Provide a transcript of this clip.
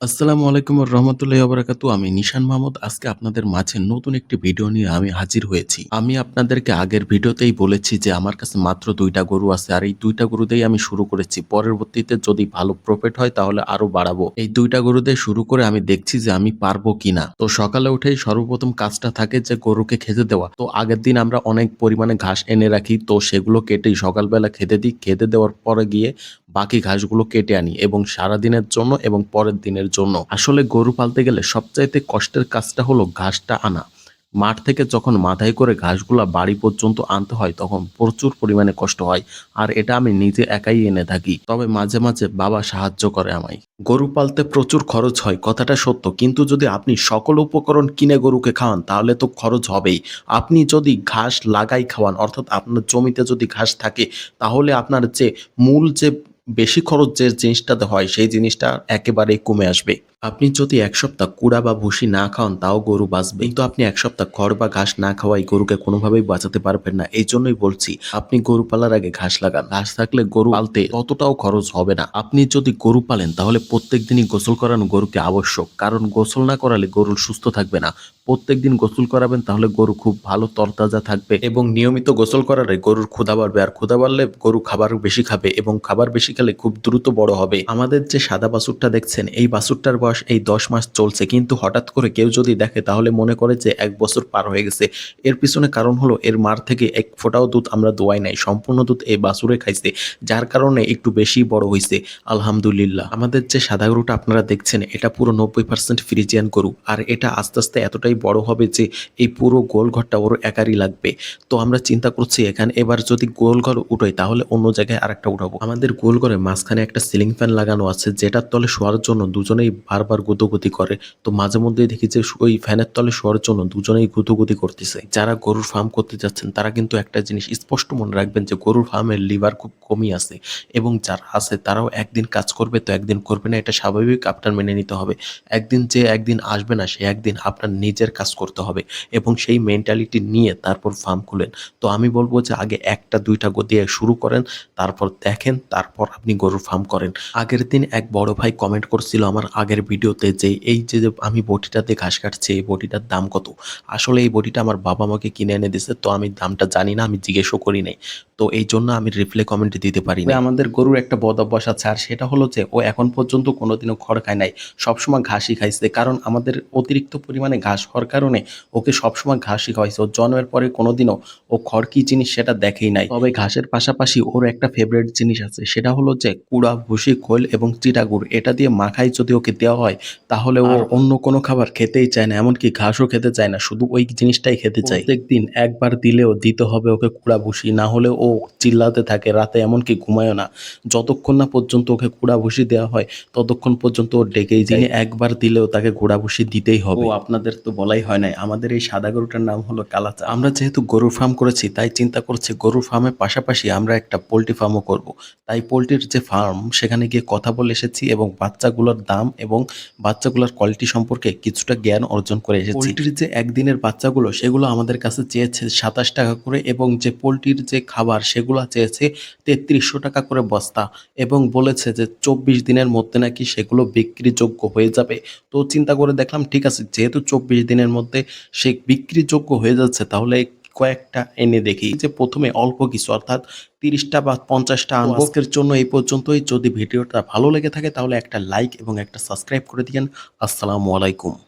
আসসালামু আলাইকুম রহমতুল্লাহ বারাকাতু আমি নিশান মাহমুদ। আজকে আপনাদের মাঝে নতুন একটি ভিডিও নিয়ে আমি হাজির হয়েছি। আমি আপনাদেরকে আগের ভিডিওতেই বলেছি যে আমার কাছে মাত্র দুইটা গরু আছে আর এই দুইটা গরুতেই আমি শুরু করেছি। পরবর্তীতে যদি ভালো প্রফিট হয় তাহলে আরও বাড়াবো। এই দুইটা গরু দিয়ে শুরু করে আমি দেখছি যে আমি পারব কিনা। তো সকালে উঠেই সর্বপ্রথম কাজটা থাকে যে গরুকে খেতে দেওয়া। তো আগের দিন আমরা অনেক পরিমাণে ঘাস এনে রাখি। তো সেগুলো কেটেই সকালবেলা খেতে দিই। খেতে দেওয়ার পরে গিয়ে বাকি ঘাসগুলো কেটে আনি এবং সারা দিনের জন্য এবং পরের দিনের জন্য। আসলে গরু পালতে গেলে সবচাইতে কষ্টের কাজটা হলো ঘাসটা আনা। মাঠ থেকে যখন মাথায় করে ঘাসগুলা বাড়ি পর্যন্ত আনতে হয়, তখন প্রচুর পরিমাণে কষ্ট হয় আর এটা আমি নিজে একাই এনে থাকি। তবে মাঝে মাঝে বাবা সাহায্য করে আমায়। গরু পালতে প্রচুর খরচ হয়, কথাটা সত্য। কিন্তু যদি আপনি সকল উপকরণ কিনে গরুকে খাওয়ান, তাহলে তো খরচ হবেই। আপনি যদি ঘাস লাগাই খাওয়ান, অর্থাৎ আপনার জমিতে যদি ঘাস থাকে, তাহলে আপনার যে মূল যে বেশি খরচ যে জিনিসটাতে হয় সেই জিনিসটা একেবারেই কমে আসবে। আপনি যদি এক সপ্তাহ কুড়া বা ভুসি না খাওয়ান, তাও গরু বাঁচবে। কিন্তু আপনি এক সপ্তাহ খড় বা ঘাস না খাওয়াই গরুকে কোনোভাবেই বাঁচাতে পারবেন না। এই জন্যই বলছি, আপনি গরু পালার আগে ঘাস লাগান। ঘাস থাকলে গরু পালতে ততটাও খরচ হবে না। আপনি যদি গরু পালেন, তাহলে প্রত্যেক দিনই গোসল করানো গরুকে আবশ্যক। কারণ গোসল না করালে গরু সুস্থ থাকবে না। প্রত্যেক দিন গোসল করাবেন, তাহলে গরু খুব ভালো তরতাজা থাকবে এবং নিয়মিত গোসল করালে গরুর ক্ষুধা বাড়বে। আর ক্ষুধা বাড়লে গরু খাবার বেশি খাবে এবং খাবার বেশি খেলে খুব দ্রুত বড় হবে। আমাদের যে সাদা বাছুরটা দেখছেন, এই বাছুরটার বয়স এই দশ মাস চলছে। কিন্তু হঠাৎ করে কেউ যদি দেখে, তাহলে মনে করে যে এক বছর পার হয়ে গেছে। এর পিছনে কারণ হলো, এর মার থেকে এক ফোঁটাও দুধ আমরা দোয়াই নাই। সম্পূর্ণ দুধ এই বাছুরে খাইছে, যার কারণে একটু বেশি বড় হয়েছে আলহামদুলিল্লাহ। আমাদের যে সাদা গরুটা আপনারা দেখছেন, এটা পুরো নব্বই পার্সেন্ট ফ্রিজিয়ান গরু। আর এটা আস্তে আস্তে এতটাই বড় হবে যে, এই পুরো গোল ঘরটা ওর একারই লাগবে। তো আমরা চিন্তা করছি, এখানে এবার যদি গোল ঘর উঠোই, তাহলে অন্য জায়গায় আরেকটা উঠাবো। আমাদের গোল ঘরে মাঝখানে একটা সিলিং ফ্যান লাগানো আছে, যেটার তলে শোয়ার জন্য দুজনেই বারবার গুদোগুদি করে। তো মাঝে মধ্যে দেখি যে ওই ফ্যানের তলে শোয়ার জন্য দুজনেই গুদোগুদি করতেছে। যারা গরুর ফার্ম করতে যাচ্ছেন, তারা কিন্তু একটা জিনিস স্পষ্ট মনে রাখবেন যে গরুর ফার্মের লিভার খুব কমই আছে এবং যারা আছে, তারাও একদিন কাজ করবে তো একদিন করবে না, এটা স্বাভাবিক আপনার মেনে নিতে হবে। একদিন যে একদিন আসবে না, সে একদিন আপনার নিজের কাজ করতে হবে এবং সেই মেন্টালিটি নিয়ে তারপর ফার্ম খুলেন। তো আমি বলব যে আগে একটা, দুইটা দিয়ে শুরু করেন, তারপর দেখেন, তারপর আপনি গরুর ফার্ম করেন। আগের দিন এক বড় ভাই কমেন্ট করছিল, আমার আগের ভিডিওতে যে এই যে আমি বটিটাতে ঘাস কাটছি, এই বটিটার দাম কত? আসলে এই বটিটা আমার বাবা আমাকে কিনে এনে দিয়েছে, তো আমি দামটা জানি না, আমি জিজ্ঞেসও করি নাই। তো এই জন্য আমি রিপ্লে কমেন্ট দিতে পারি না আমাদের গরুর একটা বদ অভ্যাস আছে আর সেটা হলো যে ও এখন পর্যন্ত কোনোদিনও খড় খায় নাই সবসময় ঘাসই খাইছে কারণ আমাদের অতিরিক্ত পরিমাণে ঘাস হওয়ার কারণে ওকে সবসময় ঘাসই খাওয়াইছে ও জন্মের পরে কোনোদিনও ও খড় কি জিনিস সেটা দেখেই নাই। তবে ঘাসের পাশাপাশি ওর একটা ফেভারিট জিনিস আছে সেটা হলো যে কুড়া ভুসি খোল এবং চিটাগুড় এটা দিয়ে মাখাই যদি ওকে দেওয়া হয় তাহলে ও অন্য কোনো খাবার খেতেই চায় না এমনকি ঘাসও খেতে চায় না শুধু ওই জিনিসটাই খেতে চায়। প্রত্যেকদিন একবার দিলেও দিতে হবে ওকে কুড়া ভুসি না হলে ও চিল্লাতে থাকে রাতে এমনকি ঘুমায়ও না। যতক্ষণ না পর্যন্ত ওকে কুড়া ভুসি দেওয়া হয় ততক্ষণ পর্যন্ত ও ডেকেই যায় একবার দিলেও তাকে ঘোড়া ভুসি দিতেই হবে। ও আপনাদের তো বলাই হয় নাই। আমাদের এই সাদা গরুটার নাম হলো কালাচা। আমরা যেহেতু গরুর ফার্ম করেছি তাই চিন্তা করছি গরুর ফার্মের পাশাপাশি আমরা একটা পোলট্রি ফার্মও করব। তাই পোলট্রির যে ফার্ম সেখানে গিয়ে কথা বলে এসেছি এবং বাচ্চাগুলোর দাম এবং বাচ্চাগুলোর কোয়ালিটি সম্পর্কে কিছুটা জ্ঞান অর্জন করে এসেছি। পোলট্রির যে একদিনের বাচ্চাগুলো সেগুলো আমাদের কাছে চেয়েছে সাতাশ টাকা করে এবং যে পোলট্রির যে খাবার সেগুলো চেয়েছে তেত্রিশশো টাকা করে বস্তা এবং বলেছে যে চব্বিশ দিনের মধ্যে নাকি সেগুলো বিক্রিযোগ্য হয়ে যাবে। তো চিন্তা করে দেখলাম ঠিক আছে যেহেতু চব্বিশ দিনের মধ্যে সে বিক্রিযোগ্য হয়ে যাচ্ছে তাহলে কয়েকটা এনে দেখি। যে প্রথমে অল্প কিছু অর্থাৎ তিরিশটা বা পঞ্চাশটা আনব। আজকের জন্য এই পর্যন্তই। যদি ভিডিওটা ভালো লেগে থাকে তাহলে একটা লাইক এবং একটা সাবস্ক্রাইব করে দিয়েন। আসসালামু আলাইকুম।